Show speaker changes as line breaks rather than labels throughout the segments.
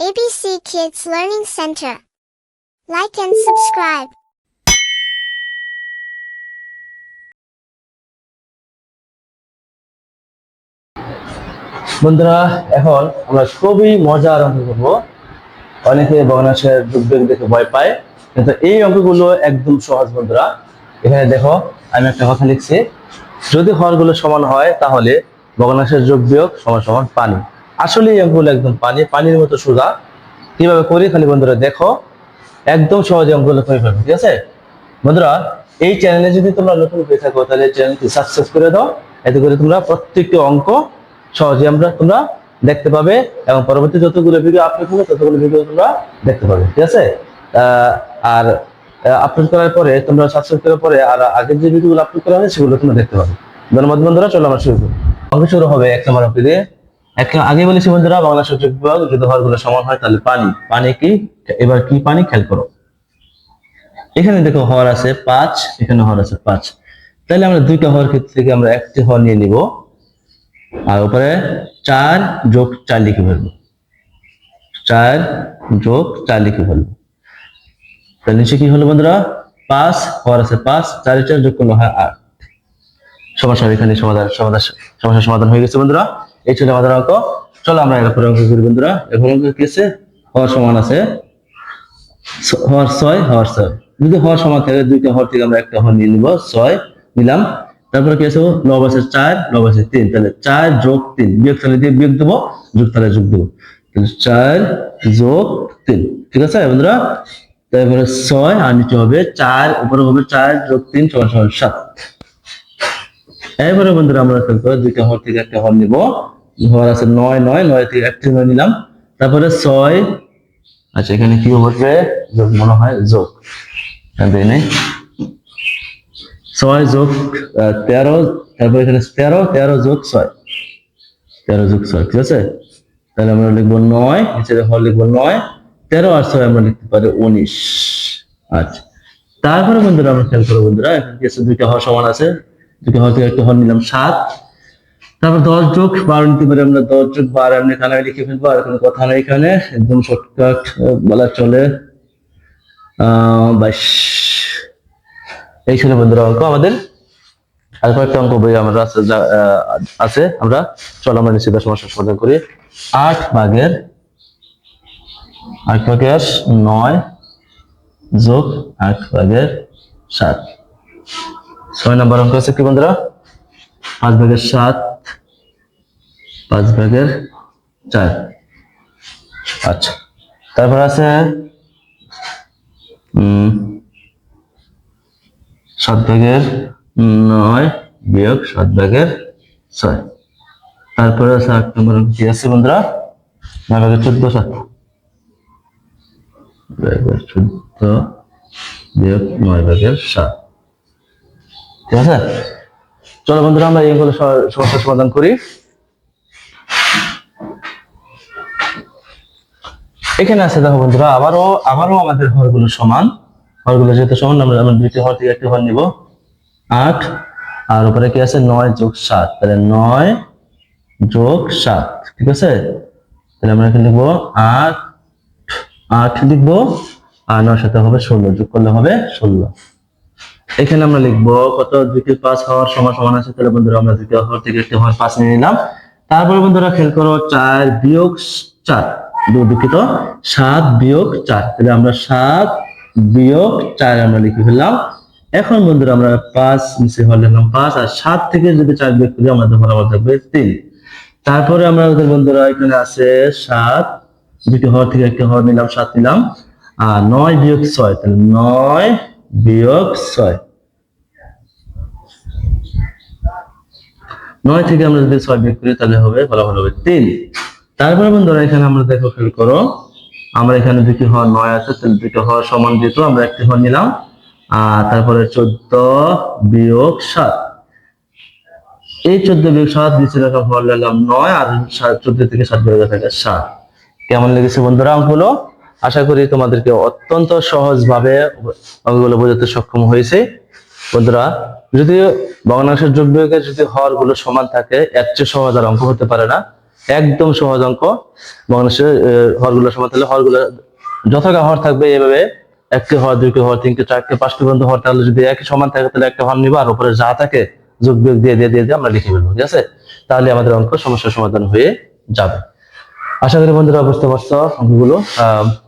ABC Kids Learning Center. Like and subscribe.
বন্ধুরা, এখন আমরা খুবই মজার অঙ্ক করব অনেকে বগনাশের দুর্যোগ দেখে ভয় পায়, কিন্তু এই অঙ্কগুলো একদম সহজ বন্ধুরা এখানে দেখো, আমি একটা কথা লিখছি যদি হরগুলো সমান হয়, তাহলে বগনাশের যোগ বিয়োগ সমান সমান পানি আসলে অঙ্কগুলো একদম পানি, পানির মতো সোজা। কীভাবে করি খালি বন্ধুরা, দেখো, একদম সহজে অঙ্কগুলো করে ফেলবে, ঠিক আছে? বন্ধুরা, এই চ্যানেলে যদি তোমরা নতুন হয়ে থাকো, তাহলে চ্যানেলটি সাবস্ক্রাইব করে দাও। এতে করে তোমরা প্রত্যেকটি অঙ্ক সহজে আমরা তোমরা দেখতে পাবে এবং পরবর্তী যতগুলো ভিডিও আপলোড হবে, ততগুলো ভিডিও তোমরা দেখতে পাবে, ঠিক আছে? আর আপলোড করার পরে, তোমরা সাবস্ক্রাইব করার পরে, আর আগের যে ভিডিওগুলো আপলোড করা হয় সেগুলো তোমরা দেখতে পাবে। ধন্যবাদ বন্ধুরা, চলো আমরা শুরু করি। অঙ্ক শুরু হবে এক নম্বর অঙ্ক দিয়ে। আগে বলেছি বন্ধুরা, বাংলা সূচক বিভাগ যদি হরগুলো সমান হয়, তাহলে পানি। পানি কি? এবার কি পানি? খেয়াল করো। এখানে দেখো হর আছে পাঁচ, এখানে হর আছে পাঁচ। তাহলে আমরা দুইটা হর ক্ষেত্রে থেকে আমরা একটি হর নিয়ে নিব? আর উপরে চার যোগ চার লিখে ফেলব। চার যোগ চার লিখে ফেলব। তাহলে নিচে কি হলো বন্ধুরা? পাঁচ হর আছে পাঁচ, চারে চার যোগ করলে হয় আট। সমস্যা এখানে সমাধান সমাধান, সমস্যার সমাধান হয়ে গেছে বন্ধুরা। এই ছিল আমাদের অঙ্ক। চলো আমরা এরপরে অঙ্ক করি বন্ধুরা। এখন অঙ্ক কি আছে? হর সমান আছে। হর ছয় হর ছয়। যদি হর সমান থাকে, দুইটা হর থেকে আমরা একটা হর নিয়ে নিব। ছয় নিলাম। তারপরে কি আছে? লব আছে চার, লব আছে তিন। তাহলে চার যোগ তিন। বিয়োগ তাহলে দিয়ে বিয়োগ দেবো, যোগ তাহলে যোগ দেবো। চার যোগ তিন। ঠিক আছে বন্ধুরা? তারপরে ছয় আর নিচে হবে চার, উপরে হবে চার যোগ তিন সমান সমান সাত। এবারে বন্ধুরা আমরা খেয়াল করে দুইটা হর থেকে একটা হর নিব। হর আছে নয় নয় নয় থেকে একটা নয় নিলাম। তারপরে ছয় আচ্ছা এখানে কি বলবে যোগ মনে হয় যোগ। ছয় যোগ তেরো, তারপরে এখানে তেরো তেরো যোগ ছয়। তেরো যোগ ছয়, ঠিক আছে? তাহলে আমরা লিখব নয় নিচে হর লিখব নয়। তেরো আর ছয় আমরা লিখতে পারি উনিশ। আচ্ছা তারপরে বন্ধুরা আমরা খেয়াল করব বন্ধুরা, এখানে দুইটা হর সমান আছে। দুইটা হর থেকে হর নিলাম সাত। তারপর দশ যোগ বারো নিতে পারি আমরা দশ যোগ বারো এমনি এখানে লিখে ফেলব, আর কোনো কথা নেই এখানে। একদম শর্টকাট বলা চলে। বাইশ। এই ছিল বন্ধুরা অঙ্ক আমাদের। আর কয়েকটা অঙ্ক বই আমরা আছে আমরা, চলো আমরা নিশ্চিত সমস্যার সমাধান করি। আট ভাগের আট ভাগের নয় যোগ আট ভাগের সাত। ছয় নম্বর অঙ্ক আছে কি বন্ধুরা? পাঁচ ভাগের সাত, পাঁচ ভাগের চার। আচ্ছা তারপর আছে সাত ভাগের নয় বিয়োগ সাত ভাগের ছয়। তারপরে আছে আট নম্বর অঙ্ক কি আছে বন্ধুরা? নয় ভাগের চোদ্দ, সাত। চোদ্দ বিয়োগ নয় ভাগের সাত। ঠিক আছে? চলো বন্ধুরা, আমরা এইগুলো স- সমস্যার সমাধান করি। এখানে আছে দেখো বন্ধুরা, আবারও আবারও আমাদের হরগুলো সমান। হরগুলো যেহেতু সমান, আমরা আমরা দুইটি হর থেকে একটি হর নিব। আট, আর উপরে কি আছে? নয় যোগ সাত। তাহলে নয় যোগ সাত, ঠিক আছে? তাহলে আমরা এখানে লিখব আট আট লিখব। আর নয় সাথে হবে ষোলো, যোগ করলে হবে ষোলো। এখানে আমরা লিখব কত? দুইটি পাঁচ হওয়ার সমান সমান আছে। তাহলে বন্ধুরা আমরা দুইটি হর থেকে একটি হর পাঁচ নিয়ে নিলাম। তারপরে বন্ধুরা খেয়াল করো, চার বিয়োগ চার। দুঃখিত, সাত বিয়োগ চার। তাহলে আমরা সাত বিয়োগ চার আমরা লিখে ফেললাম। এখন বন্ধুরা আমরা পাঁচ নিচে হর লিখলাম পাঁচ, আর সাত থেকে যদি চার বিয়োগ করি, আমাদের আবার থাকবে তিন। তারপরে আমরা আমাদের বন্ধুরা এখানে আছে সাত, দুটি হর থেকে একটি হর নিলাম, সাত নিলাম। আর নয় বিয়োগ ছয়, তাহলে নয় বিয়োগ ছয়। নয় থেকে আমরা যদি ছয় বিয়োগ করি, তাহলে হবে, ফলাফল হবে তিন। তারপরে বন্ধুরা, এখানে আমরা দেখো খেয়াল করো? আমরা এখানে দুটি হর নয় আছে, তাহলে দুটি হর সমান যেহেতু আমরা একটি হর নিলাম। আর তারপরে চোদ্দ বিয়োগ সাত। এই চোদ্দ বিয়োগ সাত নিচে রাখা হর নিলাম নয়, আর চোদ্দ থেকে সাত বিয়োগ থাকে সাত। কেমন লেগেছে বন্ধুরা, অঙ্কগুলো? আশা করি তোমাদেরকে অত্যন্ত সহজ ভাবে অঙ্কগুলো বোঝাতে সক্ষম হয়েছে। বন্ধুরা, যদি ভগ্নাংশের যোগ বিয়োগের যদি হরগুলো সমান থাকে, এর চেয়ে সহজ আর অঙ্ক হতে পারে না। একদম সহজ অঙ্ক। ভগ্নাংশের হরগুলো সমান তাহলে হরগুলো, যতটা হর থাকবে এভাবে, একটি হর, দুইটি হর, তিনটে, চারটে, পাঁচটি পর্যন্ত হর তাহলে যদি একই সমান থাকে, তাহলে একটা হর নিবো, আর উপরে যা থাকে, যোগ বিয়োগ দিয়ে দিয়ে দিয়ে দিয়ে আমরা লিখে ফেলব, ঠিক আছে? তাহলে আমাদের অঙ্ক সমস্যার সমাধান হয়ে যাবে। আশা করি বন্ধুরা বুঝতে পারছ অঙ্কগুলো।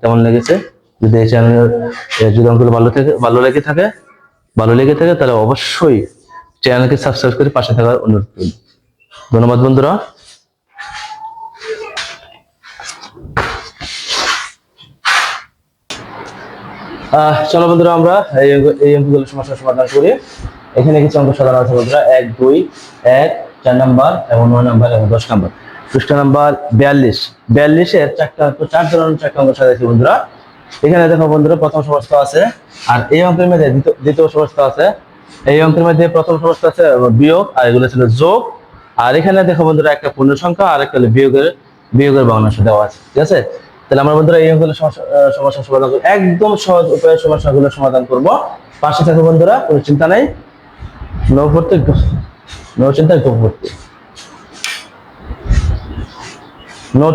কেমন লেগেছে? যদি এই চ্যানেলের যদি অঙ্কগুলো ভালো থেকে, ভালো লেগে থাকে, ভালো লেগে থাকে, তাহলে অবশ্যই চ্যানেলকে সাবস্ক্রাইব করে পাশে থাকার অনুরোধ করি ধন্যবাদ বন্ধুরা। চলো বন্ধুরা আমরা এই এই অঙ্কগুলো সমস্যার সমাধান করি। এখানে কিছু অঙ্ক সাধারণ আছে বন্ধুরা। এক, দুই, এক, চার নাম্বার এবং নয় নাম্বার এবং দশ নাম্বার। পৃষ্ঠা নাম্বার বিয়াল্লিশ। বিয়াল্লিশের চারটা চার ধরনের চারটা অঙ্ক সাজাইছি বন্ধুরা। এখানে দেখো বন্ধুরা, প্রথম সমস্ত আছে, আর এই অঙ্কের মধ্যে দ্বিতীয়- সমস্ত আছে। এই অঙ্কের মধ্যে প্রথম সমস্ত আছে, বিয়োগ, আর এগুলো ছিল যোগ। আর এখানে দেখো বন্ধুরা, একটা পূর্ণ সংখ্যা, আর একটা হলো বিয়োগের বিয়োগের ভগ্নাংশ দেওয়া আছে, ঠিক আছে? তাহলে আমরা বন্ধুরা এই অঙ্কগুলো সমস্যা সমাধান করব একদম সহজ উপায়ে সমস্যাগুলো সমাধান করব। পাশে থাকো বন্ধুরা, কোনো চিন্তা নাই। নৌ ভর্তি নৌ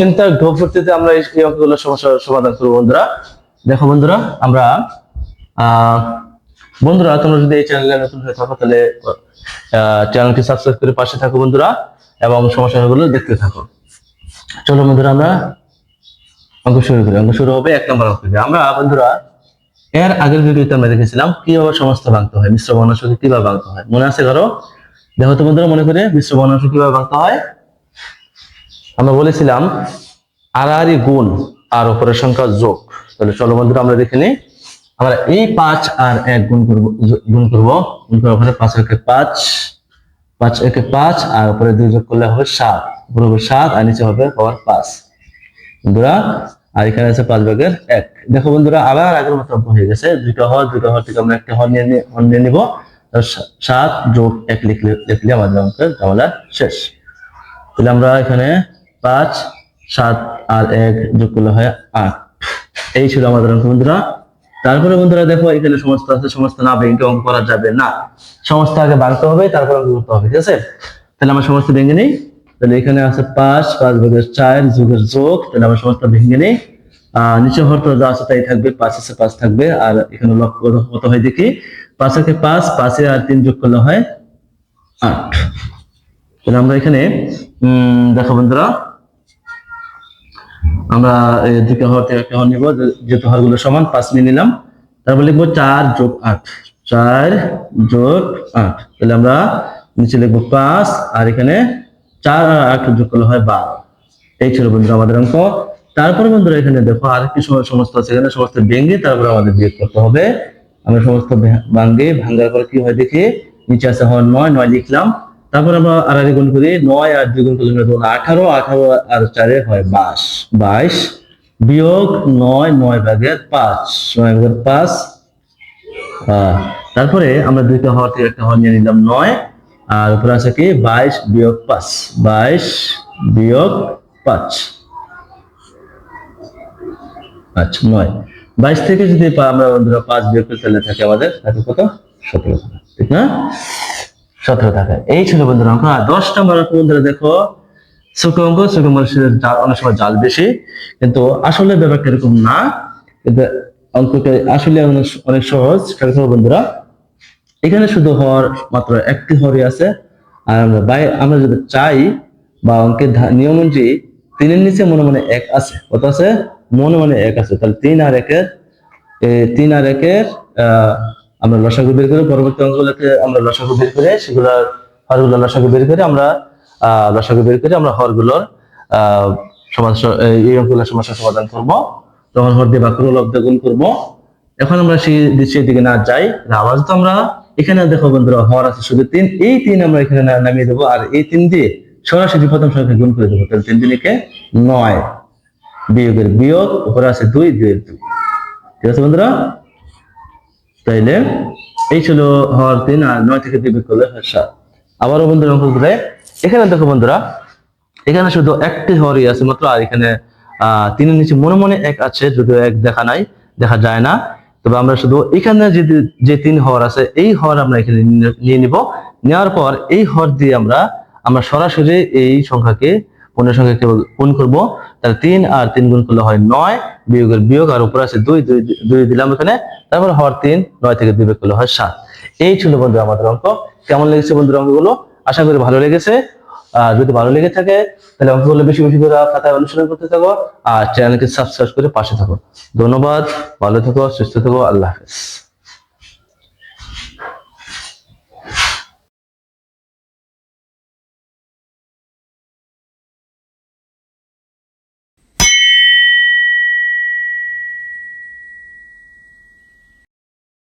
চিন্তায় ঢোক ভর্তিতে আমরা এই এই অঙ্কগুলো সমস্যার সমাধান করব বন্ধুরা। দেখো বন্ধুরা, আমরা বন্ধুরা, তোমরা যদি এই চ্যানেলে নতুন হয়ে থাকো, তাহলে চ্যানেলটি সাবস্ক্রাইব করে পাশে থাকো বন্ধুরা এবং সমস্যাগুলো দেখতে থাকো। চলো বন্ধুরা, আমরা অঙ্ক শুরু করি। অঙ্ক শুরু হবে এক নম্বর অঙ্ক। আমরা, বন্ধুরা, এর আগের ভিডিওতে আমরা দেখেছিলাম কীভাবে সমস্ত ভাঙতে হয়, মিশ্র বর্ণাংশকে কীভাবে ভাঙতে হয়। মনে আছে ধরো দেখো তো বন্ধুরা, মনে করে মিশ্র বর্ণাংশ কীভাবে ভাঙতে হয়? আমরা বলেছিলাম, আড়াআড়ি গুণ আর উপরের সংখ্যা যোগ। তাহলে চলো বন্ধুরা, আমরা দেখে নিই। আমরা এই পাঁচ আর এক গুণ করব গুণ করব। গুণ করার পরে পাঁচ একে পাঁচ পাঁচ একে পাঁচ, আর উপরে দুই যোগ করলে হবে সাত। উপরে হবে সাত, আর নিচে হবে পাওয়ার পাঁচ। বন্ধুরা, আর এখানে আছে পাঁচ ভাগের এক। দেখো বন্ধুরা, আবার আগের মতো হয়ে গেছে। দুইটা হর দুইটা হর থেকে আমরা একটা হর নিয়ে নিয়ে নিবো। সাত যোগ এক লিখলে লিখলে আমাদের অঙ্কের ঝামেলা শেষ। তাহলে আমরা এখানে পাঁচ, সাত আর এক যোগ করলে হয় আট। এই ছিল আমাদের অঙ্ক বন্ধুরা। তারপরে বন্ধুরা দেখো, এখানে সমস্ত আছে, সমস্ত না ভেঙে অঙ্ক করা যাবে না। সমস্ত আগে ভাঙতে হবে, তারপর অঙ্ক করতে হবে, ঠিক আছে? তাহলে আমরা সমস্ত ভেঙে নিই। তাহলে এখানে আছে পাঁচ পাঁচ ভাগের চার, যোগের যোগ, তাহলে আমরা সমস্ত ভেঙে নিই। নিচে হরতো যা আছে তাই থাকবে, পাঁচ আছে, পাঁচ থাকবে। আর এখানে লক্ষ্য কত- হয় দেখি, পাঁচ একে পাঁচ, পাঁচে আর তিন যোগ করলে হয় আট। তাহলে আমরা এখানে, উম, দেখো বন্ধুরা আমরা দুটো হর থেকে একটা হর নিব যেহেতু হরগুলো সমান, পাঁচ নিয়ে নিলাম। তারপর লিখব চার যোগ আট। চার যোগ আট। তাহলে আমরা নিচে লিখব পাঁচ, আর এখানে চার আর আট যোগ করলে হয় বারো। এই ছিল বন্ধুরা আমাদের অঙ্ক। তারপরে বন্ধুরা এখানে দেখো আর কি সমস্ত আছে এখানে, সমস্ত ভেঙে তারপরে আমাদের বিয়োগ করতে হবে। আমরা সমস্ত ভাঙ্গে ভাঙ্গার পরে কি হয় দেখি? নিচে আছে হর নয় নয় লিখলাম। তারপর আমরা আড়াই গুণ করি নয় আর দুই গুণ করলে আঠারো আঠারো আর চারে হয় বাইশ। বাইশ বিয়োগ নয় নয় ভাগের পাঁচ। নয় ভাগের পাঁচ তারপরে আমরা দুইটা হওয়ার থেকে একটা হর নিয়ে নিলাম নয়। আর উপরে আছে কি? বাইশ বিয়োগ পাঁচ। বাইশ বিয়োগ পাঁচ। আচ্ছা নয়। বাইশ থেকে যদি আমরা পাঁচ বিয়োগ তাহলে থাকে আমাদের থাকে কত? সতেরো। ঠিক না? সতেরো টাকা। এই ছিল বন্ধুরা, অঙ্ক আর দশ নম্বর অঙ্ক বন্ধুরা দেখো, ছোট অঙ্ক, ছোট মানুষের অনেক সময় জাল বেশি, কিন্তু আসলে ব্যাপারটা এরকম না, কিন্তু অঙ্কটা আসলে অনেক সহজ। খেয়াল বন্ধুরা, এখানে শুধু হর মাত্র একটি হরই আছে, আর আমরা বাই, আমরা যদি চাই, বা অঙ্কের নিয়ম অনুযায়ী তিনের নিচে মনে মনে এক আছে। কত আছে? মনে মনে এক আছে। তাহলে তিন আর একের তিন আর একের আমরা লসাগু বের করে, পরবর্তী অঙ্কগুলোতে আমরা লসাগু বের করে সেগুলোর হরগুলো লসাগু বের করে আমরা লসাগু বের করে আমরা হরগুলোর সমস্যা এই অঙ্কগুলোর সমস্যার সমাধান করব। তখন হর দিয়ে বাক্য লব্ধ গুণ করব। এখন আমরা সেই সেই দিকে না যাই আওয়াজ তো আমরা এখানে দেখো বন্ধুরা, হর আছে শুধু তিন, এই তিন আমরা এখানে নামিয়ে দেবো, আর এই তিন দিয়ে সরাসরি প্রথম সংখ্যা গুণ করে দেবো। তাহলে তিন দিনকে নয়, বিয়োগের বিয়োগ, উপরে আছে দুই, দুইয়ের দুই। ঠিক আছে বন্ধুরা? তাইলে এই ছিল হর তিন আর নয় থেকে বিয়োগ করলে হয় আবারও বন্ধুরা অঙ্ক করে এখানে দেখো বন্ধুরা, এখানে শুধু একটি হরই আছে মাত্র, আর এখানে তিনের নিচে মনে মনে এক আছে, যদিও এক দেখা নাই, দেখা যায় না। তবে আমরা শুধু এখানে যে যে তিন হর আছে, এই হর আমরা এখানে নিয়ে নিব। নেওয়ার পর এই হর দিয়ে আমরা আমরা সরাসরি এই সংখ্যাকে পূর্ণের সঙ্গে কেবল গুণ করব, তাহলে তিন আর তিন গুণ করলে হয় নয়, বিয়োগের বিয়োগ, আর উপরে আছে দুই দুই দুই দিলাম এখানে, তারপর হওয়ার তিন, নয় থেকে দুই বিয়োগ করলে হয় সাত। এই ছিল বন্ধু আমাদের অঙ্ক। কেমন লেগেছে বন্ধুর অঙ্কগুলো? আশা করি ভালো লেগেছে। আর যদি ভালো লেগে থাকে, তাহলে অঙ্কগুলো বেশি বেশি করে খাতায় অনুসরণ করতে থাকো, আর চ্যানেলকে সাবস্ক্রাইব করে পাশে থাকো। ধন্যবাদ, ভালো থাকো, সুস্থ থেকো, আল্লাহ হাফেজ।